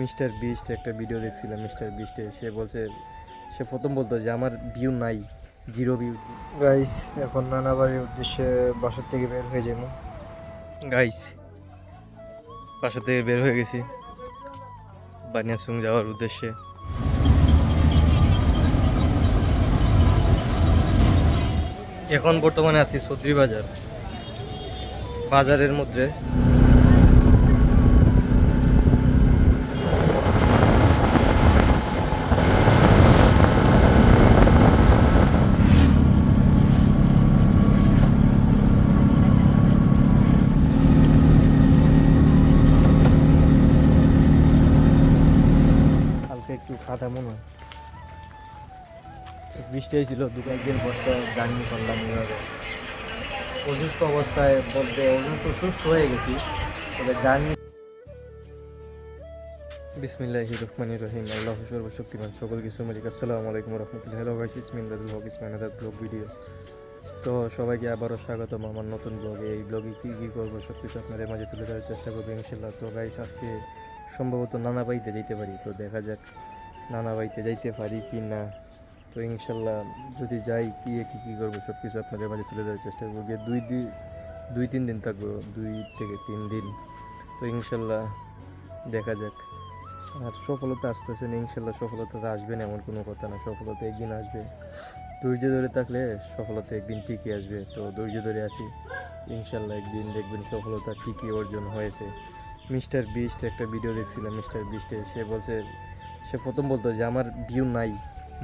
Mister Beast একটা video দেখছিলাম mister বিস্টে। সে বলছে সে প্রথম বলতো যে আমার ভিউ নাই জিরো ভিউ গাইস এখন নানা বাড়ির উদ্দেশ্যে বাসার থেকে বের হয়ে যাব গাইস বাসা থেকে বের হয়ে গেছি। বানিয়াসুং যাওয়ার উদ্দেশ্যে। এখন বর্তমানে আছি সদ্রি বাজার। বাজারের মধ্যে হালকা একটু খাতা মনে হয় বৃষ্টি হয়েছিল, দু একদিন পর তো জার্নি করলাম এভাবে অসুস্থ অবস্থায় বলতে অসুস্থ, সুস্থ হয়ে গেছি। তবে জার্নি বিসমিল্লাহ রহমানির রহিম। আল্লাহ সর্বশক্তিমান। সকল কিছু মালিক আসসালামু আলাইকুম রহমতুল্লাহ হ্যালো গাইস ইসমিন্দাদুল হক ইসমাইনাদার ব্লগ ভিডিও তো সবাইকে আবারও স্বাগতম আমার নতুন ব্লগে এই ব্লগে কী কী করব সব কিছু আপনাদের মাঝে তুলে ধরার চেষ্টা করব ইনশাল্লাহ তো গাইস আজকে সম্ভবত নানা বাড়িতে যেতে পারি। তো দেখা যাক নানা বাড়িতে যাইতে পারি কি না তো ইনশাল্লাহ যদি যাই, কি কী কী করব সব কিছু আপনাদের মাঝে তুলে ধরার চেষ্টা করব। গিয়ে দুই দিন দুই তিন দিন থাকব, দুই থেকে তিন দিন। তো ইনশাল্লাহ দেখা যাক। আর সফলতা আসতেছে না, ইনশাল্লাহ সফলতা আসবে না, এমন কোনো কথা না। সফলতা একদিন আসবে। ধৈর্য ধরে থাকলে সফলতা একদিন ঠিকই আসবে। তো ধৈর্য ধরে আছি। ইনশাল্লাহ একদিন দেখবেন সফলতা ঠিকই অর্জন হয়েছে। মিস্টার বিস্ট একটা ভিডিও দেখছিলাম, মিস্টার বিস্টে। সে বলছে, সে প্রথম বলতো যে, আমার ভিউ নাই।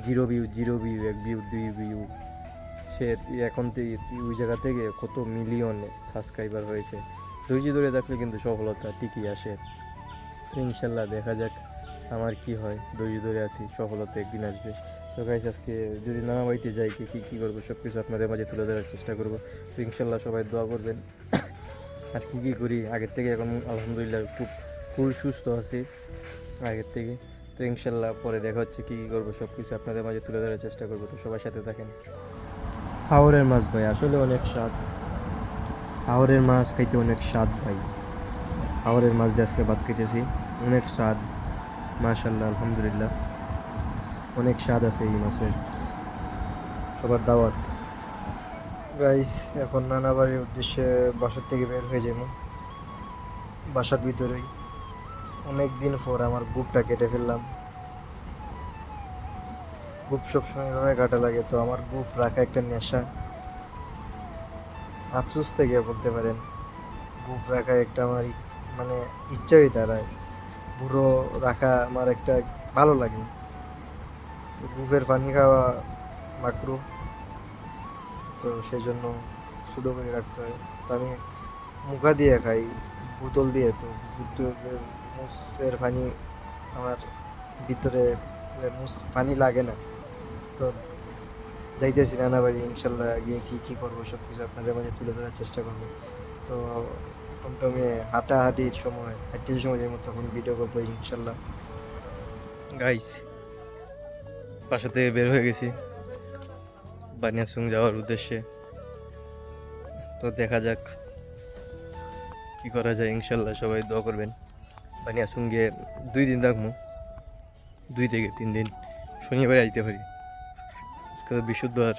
জিরো ভিউ জিরো ভিউ, এক ভিউ, দুই ভিউ। সে এখন ওই জায়গা থেকে কত মিলিয়ন সাবস্ক্রাইবার হয়েছে। ধৈর্য ধরে থাকলে কিন্তু সফলতা ঠিকই আসে। ইনশাল্লাহ দেখা যাক আমার কি হয়। ধৈর্য ধরে আছি, সফলতা একদিন আসবে। তো গাইস আজকে যদি নানা বাড়িতে যাই, কি, কী কী করব? সব কিছু আপনাদের মাঝে তুলে ধরার চেষ্টা করব। তো ইনশাল্লাহ সবাই দোয়া করবেন। আর কী কী করি? আগের থেকে এখন আলহামদুলিল্লাহ খুব ফুল সুস্থ আছি। আগের থেকে। তো ইনশাল্লাহ পরে দেখা হচ্ছে কী কী করব সব কিছু আপনাদের মাঝে তুলে ধরার চেষ্টা করব। তো সবার সাথে থাকেন। হাওরের মাছ ভাই আসলে অনেক স্বাদ। হাওরের মাছ খাইতে অনেক স্বাদ ভাই। হাওরের মাছ দিয়ে আজকে ভাত খেতেছি অনেক স্বাদ। মাশাল্লাহ আলহামদুলিল্লাহ। অনেক স্বাদ আছে এই মাছের। সবার দাওয়াত। গাইস এখন নানা বাড়ির উদ্দেশ্যে বাসার থেকে বের হয়ে যাব বাসার ভিতরেই। অনেক দিন পর আমার বুকটা কেটে ফেললাম। বুক সবসময় এভাবে কাটা লাগে, তো আমার বুক রাখা একটা নেশা। আফসোস থেকে বলতে পারেন, বুক রাখা একটা আমার মানে ইচ্ছাই দাঁড়ায়। বুড়ো রাখা আমার একটা ভালো লাগে। তো বুকের পানি খাওয়া মাকরু। তো সেই জন্য শুধু করে রাখতে হয়। তো আমি মুখা দিয়ে খাই, বোতল দিয়ে, তো মুসের পানি আমার ভিতরে মুস পানি লাগে না। তো যাইতেছি নানা বাড়ি ইনশাল্লাহ গিয়ে কী কী করব সব কিছু আপনাদের মাঝে তুলে ধরার চেষ্টা করব। তো টমটমে হাঁটাহাঁটির সময়, হাঁটির সময় যেমন তখন ভিডিও করব ইনশাল্লাহ। গাইস বাসা থেকে বের হয়ে গেছি। বানিয়াসুং যাওয়ার উদ্দেশ্যে। তো দেখা যাক কি করা যায়, ইনশাল্লাহ সবাই দোয়া করবেন। বানিয়াসুং গিয়ে দুই দিন থাকব দুই থেকে তিন দিন শনিবার আইতে পারি। আজকে তো বিশুদ্ধবার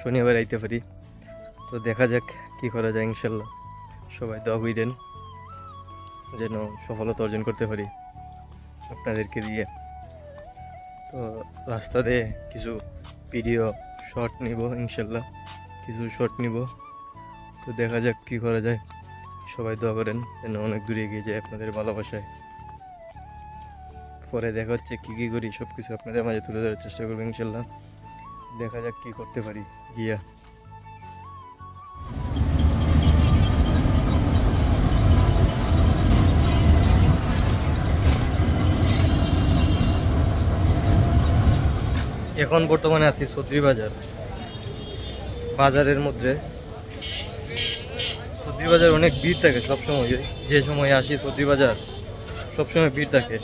শনিবার আইতে পারি। তো দেখা যাক কি করা যায় ইনশাল্লাহ। সবাই দোয়া করিলেন যেন সফলতা অর্জন করতে পারি আপনাদেরকে দিয়ে। তো রাস্তাতে কিছু ভিডিও শর্ট নিব ইনশাল্লাহ, কিছু শর্ট নিব। তো দেখা যাক কী করা যায়। সবাই দোয়া করেন যেন অনেক দূরে এগিয়ে যায় আপনাদের ভালোবাসায়। পরে দেখা হচ্ছে কী কী করি সব কিছু আপনাদের মাঝে তুলে ধরার চেষ্টা করব ইনশাল্লাহ। দেখা যাক কী করতে পারি। গিয়া। এখন বর্তমানে আছি সদ্রি বাজার। বাজারের মধ্যে সদ্রি বাজার অনেক ভিড় থাকে সবসময়। যে সময় আসি সবজি বাজার সবসময় ভিড় থাকে।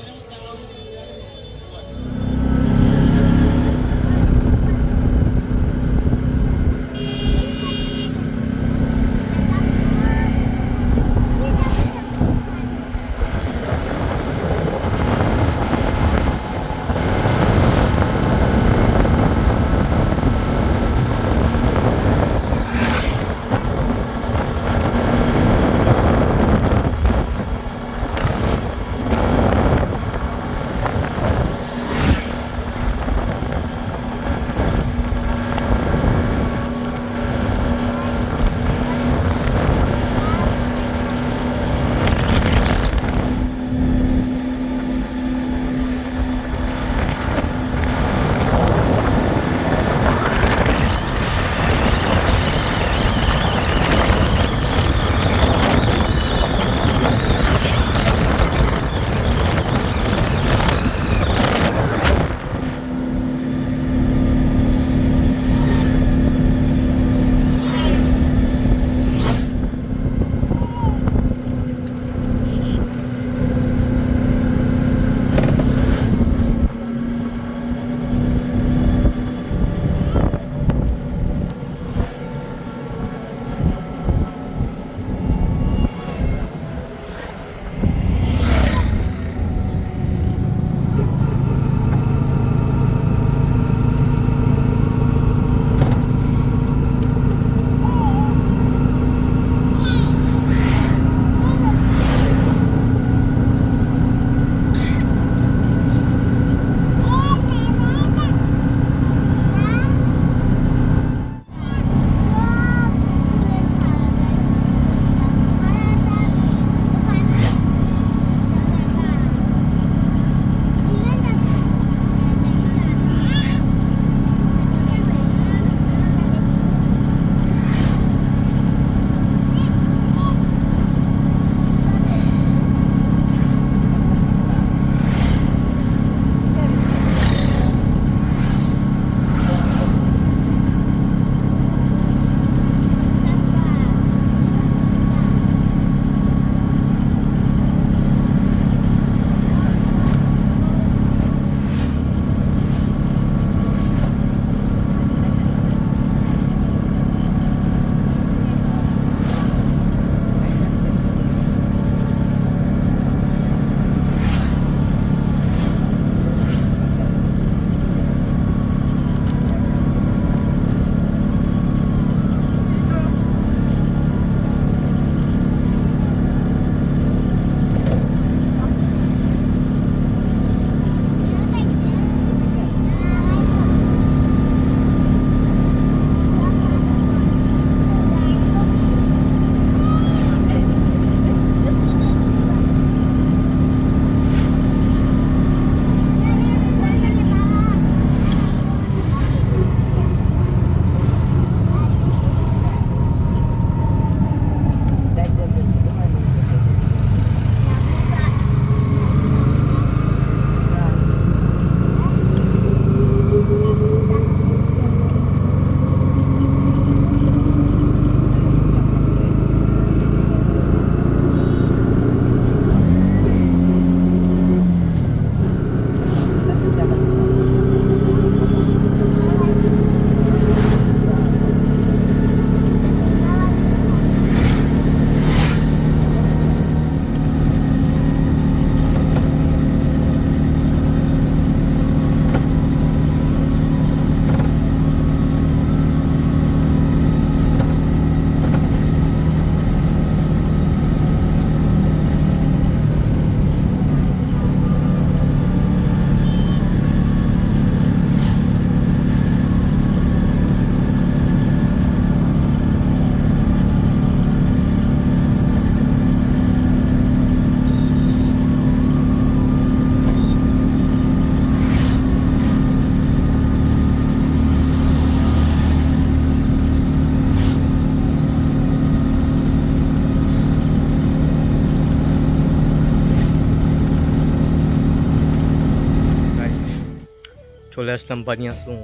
চলে আসলাম বানিয়াচুং,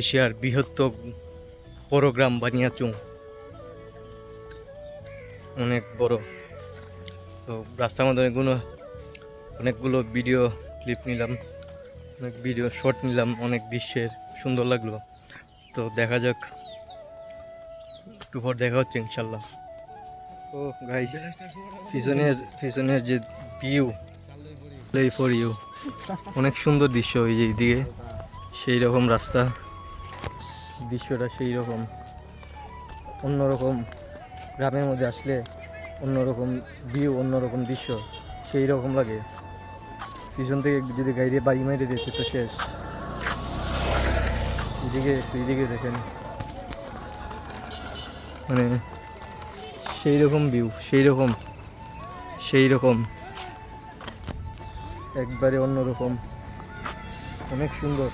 এশিয়ার বৃহত্তম প্রোগ্রাম বানিয়াচুং। অনেক বড়। তো রাস্তার মধ্যে অনেকগুলো অনেকগুলো ভিডিও ক্লিপ নিলাম, অনেক ভিডিও শট নিলাম, অনেক দৃশ্যের সুন্দর লাগল। তো দেখা যাক, একটু পর দেখা হচ্ছে ইনশাল্লাহ। ও গাইস পিছনের পিছনের যে ভিউ প্লে ফর ইউ অনেক সুন্দর দৃশ্য ওই যে এইদিকে। সেই রকম রাস্তা। দৃশ্যটা সেই রকম। অন্যরকম গ্রামের মধ্যে আসলে অন্যরকম ভিউ অন্যরকম দৃশ্য, সেই রকম লাগে। পিছন থেকে যদি গাড়ি বাড়ি মাইরে দিয়েছে তো শেষ। এদিকে এদিকে দেখেন। মানে সেই রকম ভিউ সেই রকম সেই রকম। একবারে অন্যরকম। অনেক সুন্দর।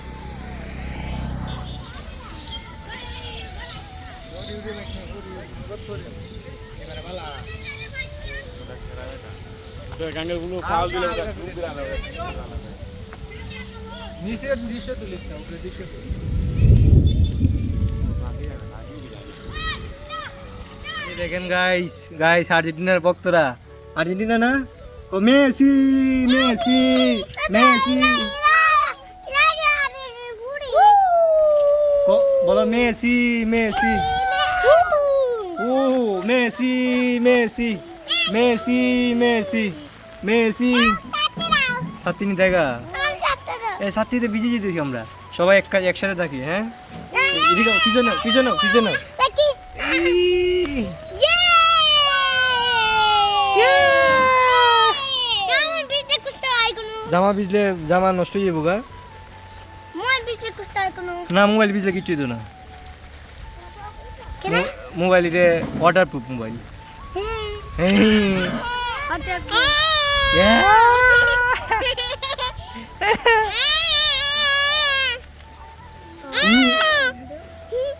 এই দেখেন গাইস গাইস আর্জেন্টিনার ভক্তরা। আর্জেন্টিনা না? ও মেসি মেসি মেসি। বলো মেসি মেসি। ও Messi Messi Messi Messi Messi. সাতিনি দেখা এই সাতিতে ভিজে যেতেছি আমরা। সবাই এক একসাথে থাকি হ্যাঁ? এদিকে পিছনে পিছনে পিছনে জামা ভিজলে জামা নষ্ট হয়ে যাব গা। না মোবাইল ভিজলে কিচ্ছু তো না। মোবাইল এটা ওয়াটার প্রুফ মোবাইল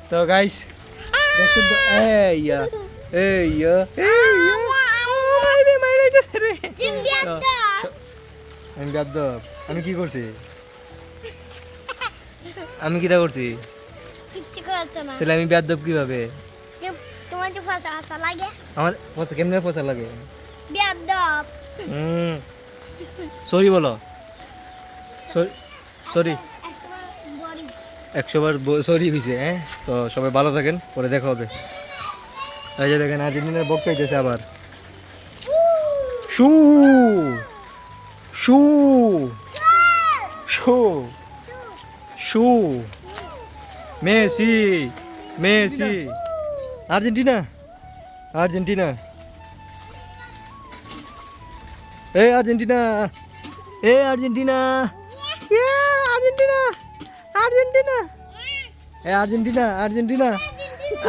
তো গাইস দেখুন তো এই ইয়া এই ইয়া আমি গাদ্দব আমি কি করছি? আমি কিটা করছি? কিচ্ছু করছ না। তাহলে আমি বেয়াদব কীভাবে? তোমার যে ফাঁসা আসা লাগে। আমার পয়সা কেমনে পয়সা লাগে? বেয়াদব হুম। সরি বলো। সরি বড়ি একশো বার সরি হয়েছে হ্যাঁ? তো সবাই ভালো থাকেন পরে দেখা হবে। এই যে দেখেন আর্জেন্টিনার বক্তা হইতেছে আবার। শু শু। শু। শু। মেসি। মেসি। আর্জেন্টিনা। আর্জেন্টিনা। এই আর্জেন্টিনা। এই আর্জেন্টিনা। Yeah, Argentina. আর্জেন্টিনা। এ আর্জেন্টিনা। আর্জেন্টিনা।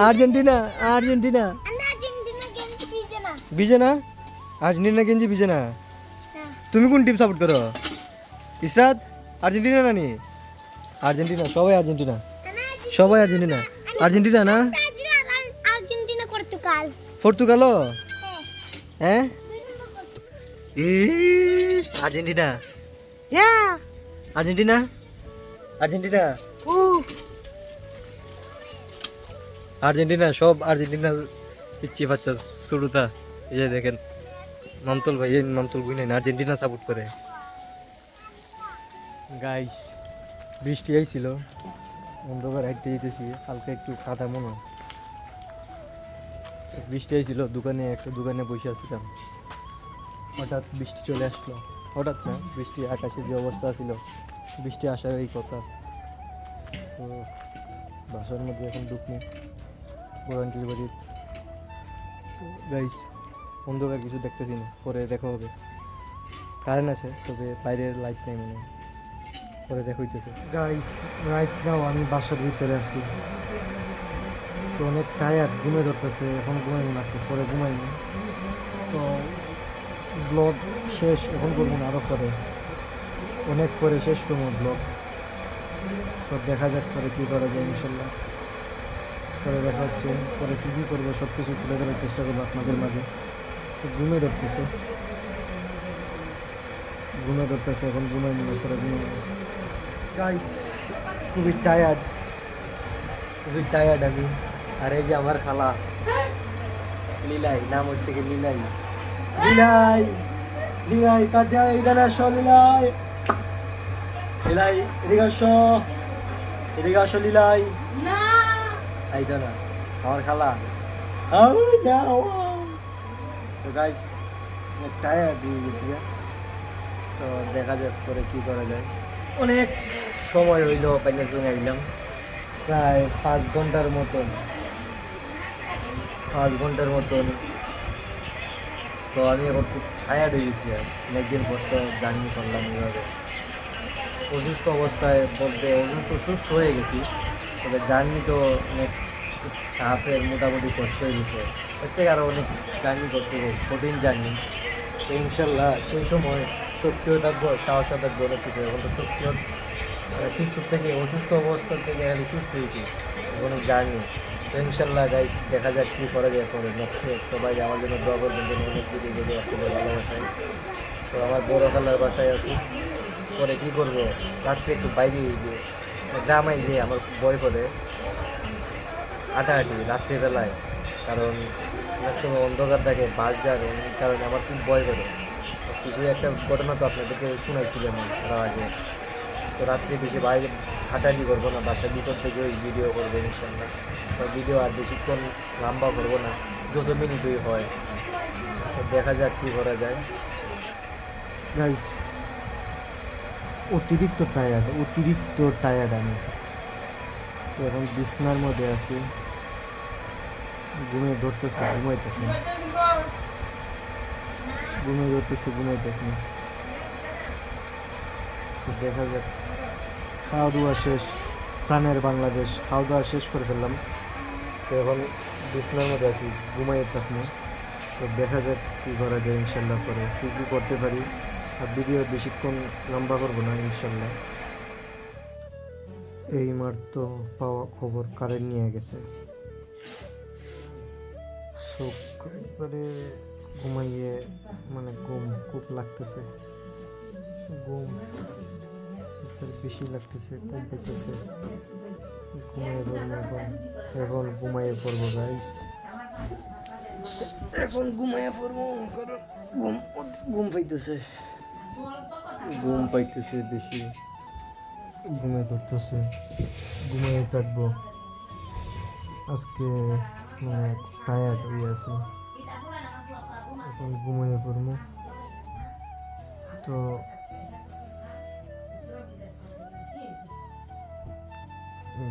আর্জেন্টিনা। আর্জেন্টিনা। পিজে না বিজে না আর্জেন্টিনা গেঞ্জি বিজে না হ্যাঁ। তুমি কোন টিম সাপোর্ট করো? ইসরাত আর্জেন্টিনা নানি? আর্জেন্টিনা সবাই আর্জেন্টিনা। সবাই আর্জেন্টিনা। আর্জেন্টিনা না? Argentina Portugal. পর্তুগালও? হ্যাঁ। হ্যাঁ? ই আর্জেন্টিনা। আর্জেন্টিনা? আর্জেন্টিনা? আর্জেন্টিনা সব আর্জেন্টিনা পিচ্ছি বাচ্চা শুরুতা এই যে দেখেন। মামতল ভাই, এই মামতল বুঝি নাই আর্জেন্টিনা সাপোর্ট করে। গাইস বৃষ্টি আইছিল, অন্ধকার হাইটে যেতেছি হালকা একটু কাদা মনে। বৃষ্টি আইছিল, দোকানে, একটা দোকানে বসে আসছিলাম হঠাৎ বৃষ্টি চলে আসলো। হঠাৎ না, বৃষ্টি, আকাশে যে অবস্থা ছিল, বৃষ্টি আসার এই কথা। তো বাসার মধ্যে এখন ঢুকনি গোরান্টির বাড়ির। গাইস অন্ধকার কিছু দেখতেছি না। পরে দেখা হবে। কারেন্ট আছে, তবে বাইরের লাইট নেই মনে। পরে দেখা হইতেছে। গাইস রাইট নাও আমি বাসার ভিতরে আছি। তো অনেক টায়ার্ড ঘুমে ধরতেছে, এখন ঘুমাইনি মাত্র, পরে ঘুমাইনি। তো ব্লগ শেষ, এখন করব না আরও পরে। অনেক পরে শেষ করব ব্লগ তো দেখা যাক পরে কী করা যায়, ইনশাল্লাহ। পরে দেখা হচ্ছে, পরে কী কী করব সব কিছু তুলে ধরার চেষ্টা করব আপনাদের মাঝে। তো ঘুমে ধরতেছে। ঘুমে ধরতেছে এখন ঘুমাইনি পরে ঘুমাই গাইস খুবই টায়ার্ড খুবই টায়ার্ড আমি। আর এই যে আমার খালা লীলাই নাম হচ্ছে কি লীলাই। লীলাই লীলাই কাজা এখানে আসো লীলাই। লীলাই এদিকে আসো। এদিকে আসো লীলাই। এই তো না আমার খালা। তো গাইস টায়ার্ড হয়ে গেছি তো দেখা যাক পরে কি করা যায়। অনেক সময় হইল পাইলে জন্য আইলাম। প্রায় পাঁচ ঘণ্টার মতন। পাঁচ ঘণ্টার মতন। তো আমি এখন খুব টায়ার্ড হয়ে গেছি আর। অনেকদিন পর তো জার্নি করলাম এইভাবে। অসুস্থ অবস্থায় বলতে অসুস্থ সুস্থ হয়ে গেছি। তবে জার্নি তো অনেক হাফের মোটামুটি কষ্ট হয়ে গেছে। এর থেকে আরও অনেক জার্নি করতে হবে কঠিন জার্নি। তো ইনশাল্লাহ সেই সময় শক্তিও থাকব সাহসও থাকব অনেক কিছু। এখন তো শক্তিও সুস্থ থেকে, অসুস্থ অবস্থা থেকে খালি সুস্থ হয়েছি অনেক জার্নি। তো ইনশাল্লাহ গাইস দেখা যাক কী করা যায় পরে। নেক্সটে সবাই আমার জন্য দোয়া করবেন যেন অনেক দিকে গেলে আপনাদের ভালোবাসায়। তো আমার বড় খালার বাসায় আছি। পরে কী করব? রাত্রে একটু বাইরে গিয়ে গ্রামায় গিয়ে আমার বয় করে হাঁটাহাঁটি রাত্রিবেলায়। কারণ অনেক সময় অন্ধকার থাকে বাস যার এই কারণে আমার খুব ভয় করে। কিছু একটা ঘটনা তো আপনাদেরকে শোনাইছিলাম তার আগে। তো রাত্রে বেশি বাইরে হাঁটাহাঁটি করব না, বাসার ভিতর থেকে ওই ভিডিও করব ইনশাল্লাহ ভিডিও আর বেশিক্ষণ লম্বা করব না, যত মিনিটই হয়। দেখা যাক কী করা যায়। গাইস অতিরিক্ত টায়ার্ড অতিরিক্ত টায়ার্ড আমি। তো এখন বিছনার মধ্যে আছি। ঘুমিয়ে ধরতেছে, ঘুমাইতেছে। ঘুমিয়ে ধরতেছে, ঘুমাইতেছে। তো দেখা যাক। খাওয়া দাওয়া শেষ, প্রাণের বাংলাদেশ। খাওয়া দাওয়া শেষ করে ফেললাম। তো এখন বিছনার মধ্যে আছি ঘুমাই থাকব তো দেখা যাক কী করা যায় ইনশাল্লাহ পরে, কী কী করতে পারি। আর ভিডিও বেশিক্ষণ লম্বা করব না ইনশাল্লাহ। এই মাত্র পাওয়া খবর কারেন্ট নিয়ে গেছে। চোখ একবারে ঘুমাইয়ে মানে ঘুম খুব লাগতেছে। ঘুম বেশি লাগতেছে ঘুম পেতেছে ঘুমাইয়ে পড়ব এখন। এখন ঘুমাইয়ে পড়ব গাইস এখন ঘুমাইয়ে পড়ব কারণ ঘুম ঘুম পাইতেছে। ঘুম পাইতেছে বেশি। ঘুমে ধরতেছে। ঘুমিয়ে থাকব। আজকে মানে টায়ার্ড হয়ে আছি। এখন ঘুমিয়ে পড়ব। তো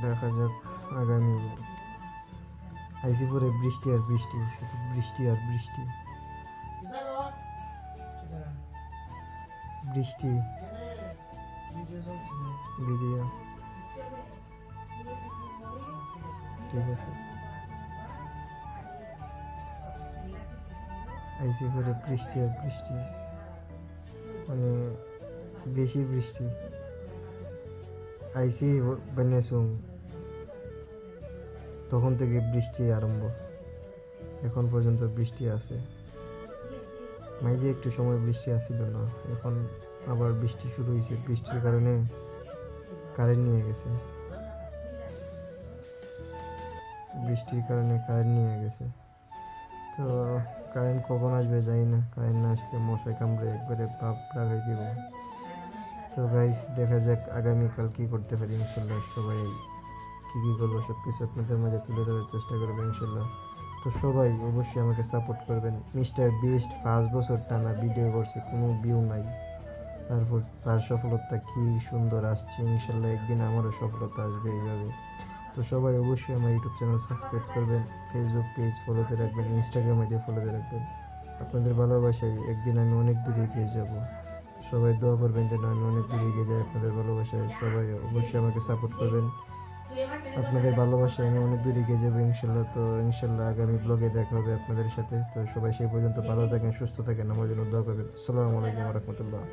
দেখা যাক আগামী আইসি পরে বৃষ্টি আর বৃষ্টি, শুধু বৃষ্টি আর বৃষ্টি। বৃষ্টি। ভিডিও। ঠিক আছে। আইসি করে বৃষ্টি আর বৃষ্টি। মানে বেশি বৃষ্টি। আইসি বানিয়েছুম তখন থেকে বৃষ্টি আরম্ভ। এখন পর্যন্ত বৃষ্টি আছে। মাঝে একটু সময় বৃষ্টি আসছিল না। এখন আবার বৃষ্টি শুরু হয়েছে বৃষ্টির কারণে কারেন্ট নিয়ে গেছে। বৃষ্টির কারণে কারেন্ট নিয়ে গেছে। তো কারেন্ট কখন আসবে জানি না, কারেন্ট না আসলে মশাই কামড়ে একবারে পাপ লাগাই দিব তো গাইস দেখা যাক আগামীকাল কী করতে পারি, ইনশাল্লাহ সবাই কী কী করব সব কিছু আপনাদের মাঝে তুলে ধরার চেষ্টা করব, ইনশাল্লাহ। তো সবাই অবশ্যই আমাকে সাপোর্ট করবেন। মিস্টার বিস্ট পাঁচ বছর টানা ভিডিও করছে, কোনো ভিউ নাই। তারপর তার সফলতা কী সুন্দর আসছে, ইনশাল্লাহ একদিন আমারও সফলতা আসবে এইভাবে। তো সবাই অবশ্যই আমার ইউটিউব চ্যানেল সাবস্ক্রাইব করবেন ফেসবুক পেজ ফলোতে রাখবেন ইনস্টাগ্রাম আইডি ফলোতে রাখবেন। আপনাদের ভালোবাসায় একদিন আমি অনেক দূরে এগিয়ে যাব। সবাই দোয়া করবেন যেন আমি অনেক দূরে এগিয়ে যাই আপনাদের ভালোবাসায়। সবাই অবশ্যই আমাকে সাপোর্ট করবেন। আপনাদের ভালোবাসায় আমি অনেক দূর এগিয়ে যাব ইনশাল্লাহ। তো ইনশাল্লাহ আগামী ব্লগে দেখা হবে আপনাদের সাথে। তো সবাই সেই পর্যন্ত ভালো থাকেন, সুস্থ থাকেন। আমার জন্য দোয়া করবেন। আসসালামু আলাইকুম রহমতুল্লাহ।